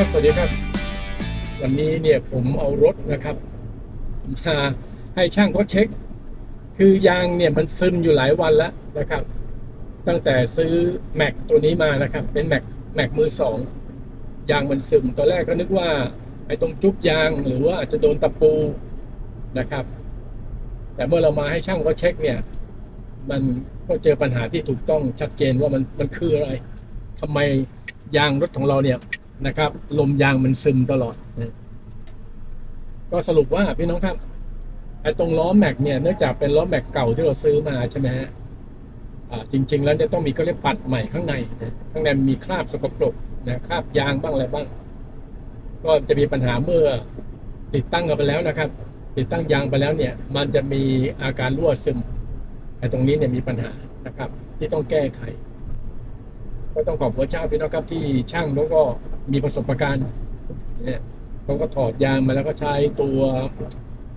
ครับสวัสดีครับ วันนี้เนี่ยผมเอารถนะครับมาให้ช่างเขาเช็ค คือยางเนี่ยมันซึมอยู่หลายวันแล้วนะครับ ตั้งแต่ซื้อแม็กตัวนี้มานะครับ เป็นแม็กแม็กมือสองยางมันซึมตอนแรกก็นึกว่าไอ้ตรงจุ๊บยางหรือว่าอาจจะโดนตะปูนะครับ แต่เมื่อเรามาให้ช่างเขาเช็คเนี่ย มันก็เจอปัญหาที่ถูกต้องชัดเจนว่ามันมันคืออะไรทำไมยางรถของเราเนี่ย นะครับ ลมยางมันซึมตลอดนะก็สรุปว่าพี่น้องครับไอ้ตรงล้อแม็กเนี่ยเนื่องจากเป็นล้อแม็กเก่าที่เราซื้อมาใช่ไหมฮะจริง ๆ แล้วจะต้องมีก็เรียกปัดใหม่ข้างในนะข้างในมีคราบสกปรกนะคราบยางบ้างอะไรบ้าง ก็จะมีปัญหาเมื่อติดตั้งกันไปแล้วนะครับ ติดตั้งยางไปแล้วเนี่ย มันจะมีอาการรั่วซึมไอ้ตรงนี้เนี่ยมีปัญหานะครับ ที่ต้องแก้ไข ก็ต้องขอบพระเจ้าพี่น้องครับที่ช่างแล้วก็มีประสบการณ์เนี่ยเขาก็ถอดยางมาแล้วก็ใช้ตัว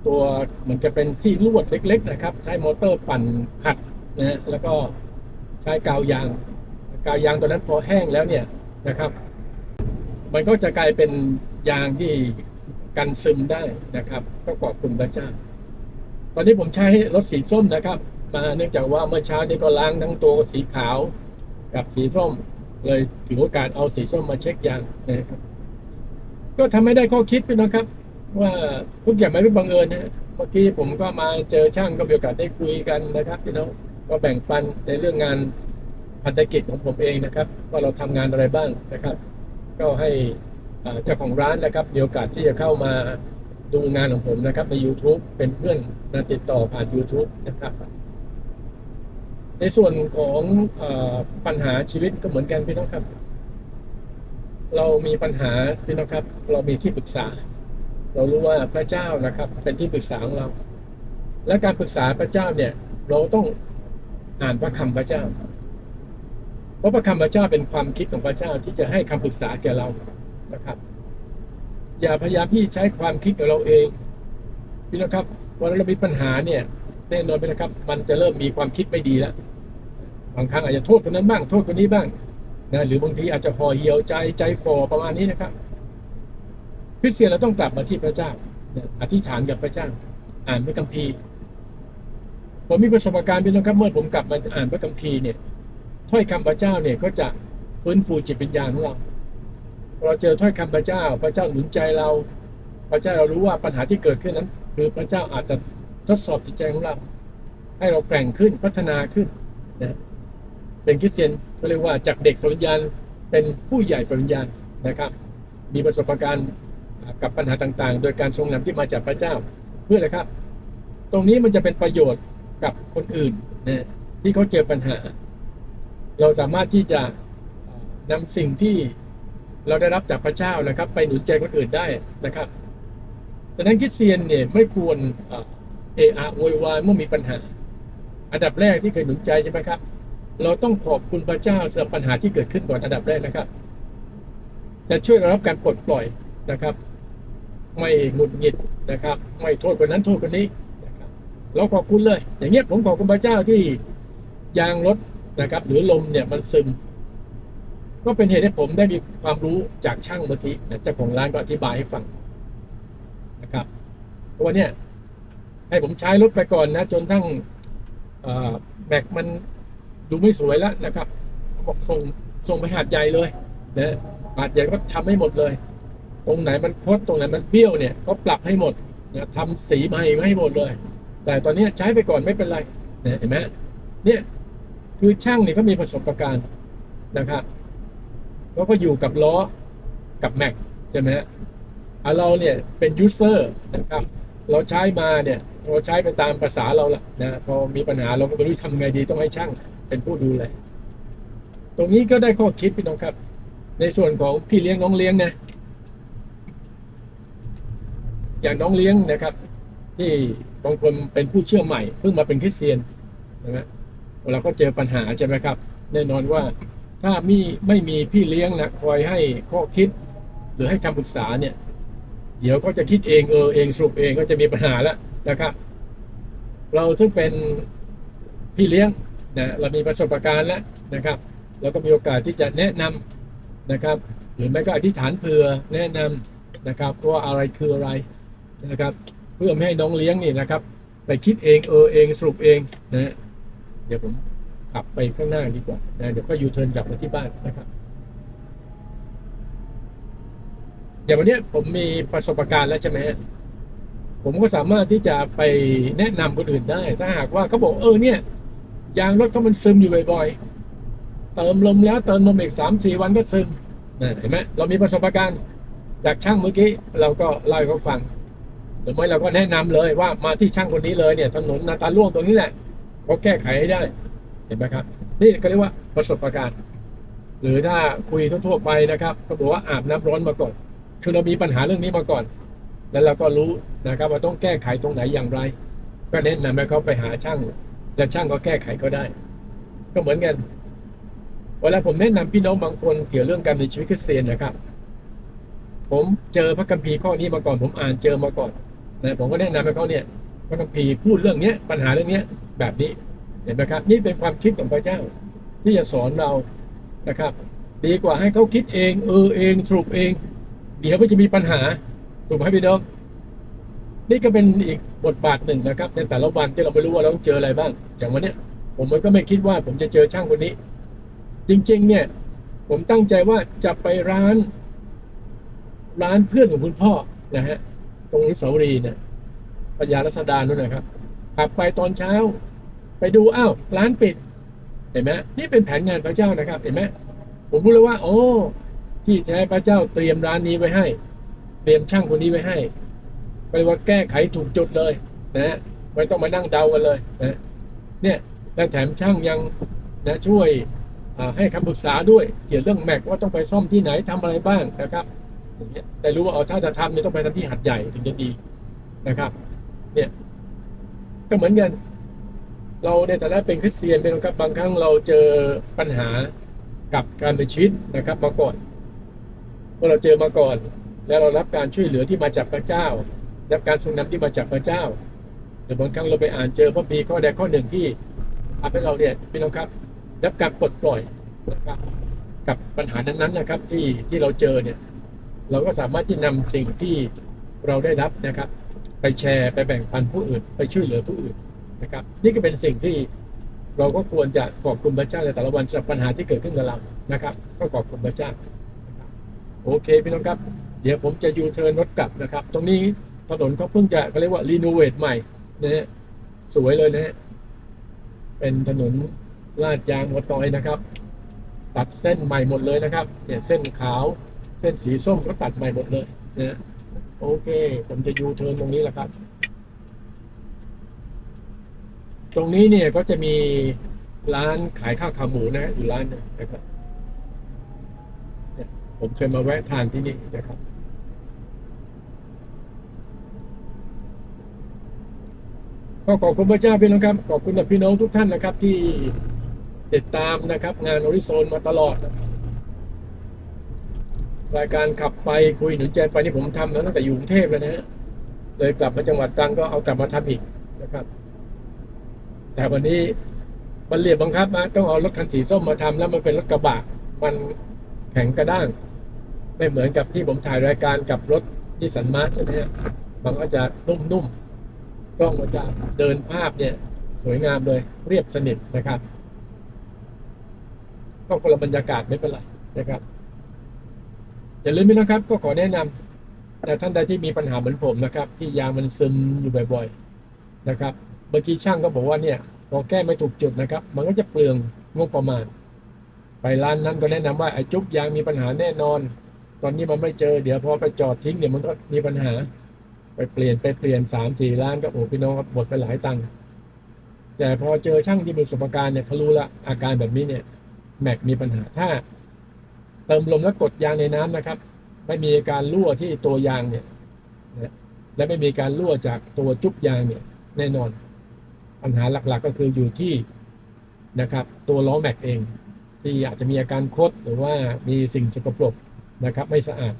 ตัวเหมือนจะเป็นซี่ลวดเล็ก ๆ นะครับ ใช้มอเตอร์ปั่นขัดนะฮะแล้วก็ใช้กาวยาง กาวยางตัวนั้นพอแห้งแล้วเนี่ยนะครับ มันก็จะกลายเป็นยางที่กันซึมได้นะครับ ก็ขอบคุณพระเจ้า ตอนนี้ผมใช้รถสีส้มนะครับ มาเนื่องจากว่าเมื่อเช้านี้ก็ล้างทั้งตัวสีขาว กับสีส้ม เลยถือโอกาสเอาสีส้มมาเช็คยางนะครับ ก็ทำให้ได้ข้อคิดไปนะครับ ว่าทุกอย่างไม่เป็นบังเอิญนะเมื่อกี้ผมก็มาเจอช่างก็มีโอกาสได้คุยกันนะครับพี่น้องก็แบ่งปันในเรื่องงานพันธกิจของผมเองนะครับ ว่าเราทำงานอะไรบ้างนะครับ ก็ให้เจ้าของร้านนะครับมีโอกาสที่จะเข้ามาดูงานของผมนะครับใน YouTube เป็นเพื่อนนะติดต่อผ่าน YouTube นะครับ ในส่วนของอปัญหาชีวิตก็เหมือนกันพี่น้องครับ เรามีปัญหาพี่น้องครับ เรามีที่ปรึกษา เรารู้ว่าพระเจ้านะครับ เป็นที่ปรึกษาของเรา และการปรึกษาพระเจ้าเนี่ย เราต้องอ่านพระคำพระเจ้า เพราะพระคำพระเจ้าเป็นความคิดของพระเจ้าที่จะให้คำปรึกษาแก่เรานะครับ อย่าพยายามที่ใช้ความคิดของเราเองพี่น้องครับเวลาเรามีปัญหาเนี่ยแน่นอนไปนะครับ มันจะเริ่มมีความคิดไม่ดีแล้ว บางครั้งอาจจะโทษคนนั้นบ้าง โทษคนนี้บ้างนะหรือบางทีอาจจะห่อเหี่ยวใจใจฟอประมาณนี้นะครับคริสเตียนเราต้องกลับมาที่พระเจ้าอธิษฐานกับพระเจ้า อ่านพระคัมภีร์ผมมีประสบการณ์เป็นนครับเมื่อผมกลับมาอ่านพระคัมภีร์เนี่ยถ้อยคำพระเจ้าเนี่ยก็จะฟื้นฟูจิตวิญญาณของเราเราเจอถ้อยคำพระเจ้า พระเจ้าหนุนใจเรา พระเจ้าเรารู้ว่าปัญหาที่เกิดขึ้นนั้น คือพระเจ้าอาจจะทดสอบจิตใจของเรา ให้เราแกร่งขึ้นพัฒนาขึ้นนะ เป็นคริสเตียนเขาเรียกว่าจากเด็กฝังวิญญาณเป็นผู้ใหญ่ฝังวิญญาณนะครับ มีประสบการณ์กับปัญหาต่างๆ โดยการทรงนำที่มาจากพระเจ้า เพื่ออะไรครับ ตรงนี้มันจะเป็นประโยชน์กับคนอื่นนะที่เขาเจอปัญหา เราสามารถที่จะนำสิ่งที่เราได้รับจากพระเจ้านะครับ ไปหนุนใจคนอื่นได้นะครับดังนั้นคริสเตียนเนี่ยไม่ควรเอ่อเอะอะโวยวายเมื่อมีปัญหา อันดับแรกที่เคยหนุนใจใช่ไหมครับ เราต้องขอบคุณพระเจ้าสำหรับปัญหาที่เกิดขึ้นก่อนอันดับแรกนะครับ จะช่วยเรารับการปลดปล่อยนะครับ ไม่หงุดหงิดนะครับ ไม่โทษคนนั้นโทษคนนี้นะครับเราขอบคุณเลย อย่างเงี้ยผมขอบคุณพระเจ้าที่ยางรถนะครับ หรือลมเนี่ยมันซึม ก็เป็นเหตุให้ผมได้มีความรู้จากช่างเมื่อกี้นะเจ้าของร้านก็อธิบายให้ฟังนะครับเพราะว่าเนี่ยให้ผมใช้รถไปก่อนนะ จนทั้งแบกมัน ดูไม่สวยแล้วนะครับบอกส่งส่งไปหาดใหญ่เลยนะหาดใหญ่ก็ทำให้หมดเลย ตรงไหนมันคดตรงไหนมันเบี้ยวเนี่ยก็ปรับให้หมดนะทำสีใหม่มาให้หมดเลย แต่ตอนนี้ใช้ไปก่อนไม่เป็นไรนะเห็นไหมเนี่ยคือช่างเนี่ยเขามีประสบการณ์นะครับเขาก็อยู่กับล้อกับแม็กใช่ไหมฮะอะเราเนี่ยเป็นยูเซอร์นะครับ เราใช้มาเนี่ยเราใช้ไปตามภาษาเราละนะพอมีปัญหาเราก็ไม่รู้ทำไงดีต้องให้ช่าง เป็นผู้ดูแล ตรงนี้ก็ได้ข้อคิดพี่น้องครับ ในส่วนของพี่เลี้ยงน้องเลี้ยงนะอย่างน้องเลี้ยงนะครับ ที่บางคนเป็นผู้เชื่อใหม่เพิ่งมาเป็นคริสเตียนนะเวลาก็เจอปัญหาใช่ไหมครับ แน่นอนว่าถ้ามีไม่มีพี่เลี้ยงนะคอยให้ข้อคิด หรือให้คำปรึกษาเนี่ย เดี๋ยวก็จะคิดเองเออเองสรุปเองก็จะมีปัญหาแล้วนะครับ เราซึ่งเป็นพี่เลี้ยง นะเรามีประสบการณ์แล้วนะครับเราก็มีโอกาสที่จะแนะนำนะครับ หรือไม่ก็อธิษฐานเผื่อแนะนำนะครับว่าอะไรคืออะไรนะครับ เพื่อไม่ให้น้องเลี้ยงนี่นะครับ ไปคิดเองเออเองสรุปเองนะเดี๋ยวผมขับไปข้างหน้าดีกว่านะเดี๋ยวก็ยูเทิร์นกลับมาที่บ้านนะครับอย่างวันนี้ผมมีประสบการณ์แล้วใช่ไหมผมก็สามารถที่จะไปแนะนำคนอื่นได้ ถ้าหากว่าเขาบอกเออเนี่ย ยางรถเขามันซึมอยู่บ่อยๆ เติมลมแล้วเติมลมอีกสามสี่วันก็ซึมเห็นไหมเรามีประสบการณ์ จากช่างเมื่อกี้เราก็เล่าให้เขาฟังหรือไม่เราก็แนะนำเลยว่ามาที่ช่างคนนี้เลยเนี่ยถนนนาตาล่วงตรงนี้แหละเขาแก้ไขให้ได้ เห็นไหมครับ นี่ก็เรียกว่าประสบการณ์ หรือถ้าคุยทั่วๆไปนะครับ ก็บอกว่าอาบน้ำร้อนมาก่อน คือเรามีปัญหาเรื่องนี้มาก่อน แล้วเราก็รู้นะครับว่าต้องแก้ไขตรงไหนอย่างไร ก็แนะนำให้เขาไปหาช่าง และช่างก็แก้ไขก็ได้ ก็เหมือนกัน เวลาผมแนะนำพี่น้องบางคนเกี่ยวเรื่องการในชีวิตคริสเตียนนะครับ ผมเจอพระคัมภีร์ข้อนี้มาก่อน ผมอ่านเจอมาก่อนนะผมก็แนะนำให้เขาเนี่ยพระคัมภีร์พูดเรื่องเนี้ยปัญหาเรื่องเนี้ยแบบนี้เห็นไหมครับ นี่เป็นความคิดของพระเจ้า ที่จะสอนเรานะครับ ดีกว่าให้เขาคิดเอง เออเองสรุปเอง เดี๋ยวมันจะมีปัญหาถูกไหมพี่น้องนี่ก็เป็นอีก บทบาทหนึ่งนะครับในแต่ละวันที่เราไม่รู้ว่าเราต้องเจออะไรบ้าง อย่างวันเนี้ยผมมันก็ไม่คิดว่าผมจะเจอช่างคนนี้ จริง ๆ เนี่ย ผมตั้งใจว่าจะไปร้าน ร้านเพื่อนของคุณพ่อนะฮะตรงนี้สาวรีย์เนี่ยปัญญารัศดานู่นนะครับขับไปตอนเช้า ไปดูอ้าวร้านปิด เห็นไหมนี่เป็นแผนงานพระเจ้านะครับ เห็นไหมผมพูดเลยว่า โอ้ที่แท้พระเจ้าเตรียมร้านนี้ไว้ให้ เตรียมช่างคนนี้ไว้ให้ ก็เรียกว่าแก้ไขถูกจุดเลยนะฮะไม่ต้องมานั่งเดากันเลยนะเนี่ยและแถมช่างยังนะช่วยให้คำปรึกษาด้วยเกี่ยวเรื่องแม็กว่าต้องไปซ่อมที่ไหนทำอะไรบ้างนะครับอย่างเงี้ยแต่รู้ว่าเอาถ้าจะทำเนี่ยต้องไปทำที่หัดใหญ่ถึงจะดีนะครับเนี่ยก็เหมือนกัน เราในฐานะเป็นคริสเตียนเป็นครับบางครั้งเราเจอปัญหากับการเป็นชีวิตนะครับมาก่อนเมื่อเราเจอมาก่อน แล้วเรารับการช่วยเหลือที่มาจากพระเจ้า รับการทรงนำที่มาจากพระเจ้าหรือบางครั้งเราไปอ่านเจอพระพีข้อใดข้อหนึ่งที่ทำให้เราเนี่ยพี่น้องครับรับการปลดปล่อยนะครับกับปัญหานั้นๆนะครับที่ที่เราเจอเนี่ยเราก็สามารถที่นำสิ่งที่เราได้รับนะครับ ไปแชร์ไปแบ่งปันผู้อื่น ไปช่วยเหลือผู้อื่นนะครับ นี่ก็เป็นสิ่งที่เราก็ควรจะขอบคุณพระเจ้าในแต่ละวันสำหรับปัญหาที่เกิดขึ้นกับเรานะครับ ก็ขอบคุณพระเจ้าโอเคพี่น้องครับ เดี๋ยวผมจะยูเทิร์นรถกลับนะครับ ตรงนี้ ถนนเขาเพิ่งจะเขาเรียกว่ารีโนเวทใหม่นะฮะสวยเลยนะฮะเป็นถนนลาดยางมอตอยนะครับ ตัดเส้นใหม่หมดเลยนะครับเนี่ยเส้นขาวเส้นสีส้มก็ตัดใหม่หมดเลยนะฮะโอเค ผมจะยูเทิร์นตรงนี้แหละครับ ตรงนี้เนี่ยก็จะมีร้านขายข้าวขาหมูนะฮะอยู่ร้านนึงนะครับผมเคยมาแวะทานที่นี่นะครับ ก็ขอบคุณพระเจ้าพี่น้องครับ ขอบคุณกับพี่น้องทุกท่านนะครับ ที่ติดตามนะครับ งานอริโซนมาตลอด รายการขับไปคุยหนุนใจไปนี่ผมทำมาตั้งแต่อยู่กรุงเทพแล้วนะฮะเลยกลับมาจังหวัดตรังก็เอากลับมาทำอีกนะครับ แต่วันนี้มันเรียบบังคับมาต้องเอารถคันสีส้มมาทำแล้วมันเป็นรถกระบะมันแข็งกระด้าง ไม่เหมือนกับที่ผมถ่ายรายการกับรถนิสสันมาร์ชใช่ไหมฮะมันก็จะนุ่มๆ กล้องมันจะเดินภาพเนี่ย สวยงามเลยเรียบสนิทนะครับก็คนละบรรยากาศไม่เป็นไรนะครับ อย่าลืมนะครับ ก็ขอแนะนำแต่ท่านใดที่มีปัญหาเหมือนผมนะครับ ที่ยางมันซึมอยู่บ่อย ๆนะครับ เมื่อกี้ช่างก็บอกว่าเนี่ยพอแก้ไม่ถูกจุดนะครับ มันก็จะเปลืองงบประมาณ ไปร้านนั้นก็แนะนำว่าไอ้จุ๊บยางมีปัญหาแน่นอน ตอนนี้มันไม่เจอเดี๋ยวพอไปจอดทิ้งเดี๋ยวมันก็มีปัญหา ไปเปลี่ยนไปเปลี่ยนสามสี่ล้านก็โอ้พี่น้องครับหมดไปหลายตังค์แต่พอเจอช่างที่มีประสบการณ์เนี่ยเขารู้ละอาการแบบนี้เนี่ยแม็กมีปัญหาถ้า เติมลมแล้วกดยางในน้ำนะครับ ไม่มีการรั่วที่ตัวยางเนี่ยและไม่มีการรั่วจากตัวจุ๊บยางเนี่ยแน่นอน ปัญหาหลักๆก็คืออยู่ที่นะครับ ตัวล้อแม็กเอง ที่อาจจะมีอาการคดหรือว่ามีสิ่งสกปรกนะครับ ไม่สะอาด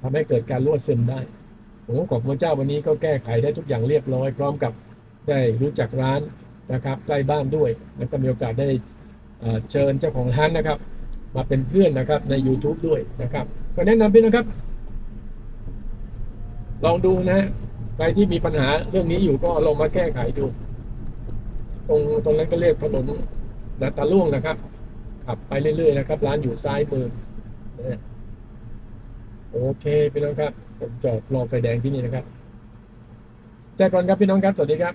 ทำให้เกิดการรั่วซึมได้ ผมก็ขอบพระเจ้าวันนี้ก็แก้ไขได้ทุกอย่างเรียบร้อย พร้อมกับได้รู้จักร้านนะครับใกล้บ้านด้วยแล้วก็มีโอกาสได้เชิญเจ้าของร้านนะครับ มาเป็นเพื่อนนะครับใน YouTube ด้วยนะครับ ก็แนะนำพี่นะครับ ลองดูนะใครที่มีปัญหาเรื่องนี้อยู่ก็ลองมาแก้ไขดู ตรงตรงนั้นก็เรียกถนนนาตาล่วงนะครับขับไปเรื่อยๆนะครับ ร้านอยู่ซ้ายมือนะ โอเคพี่น้องครับ ผมจอดรอไฟแดงที่นี่นะครับแจ้ก่อนครับพี่น้องครับ สวัสดีครับ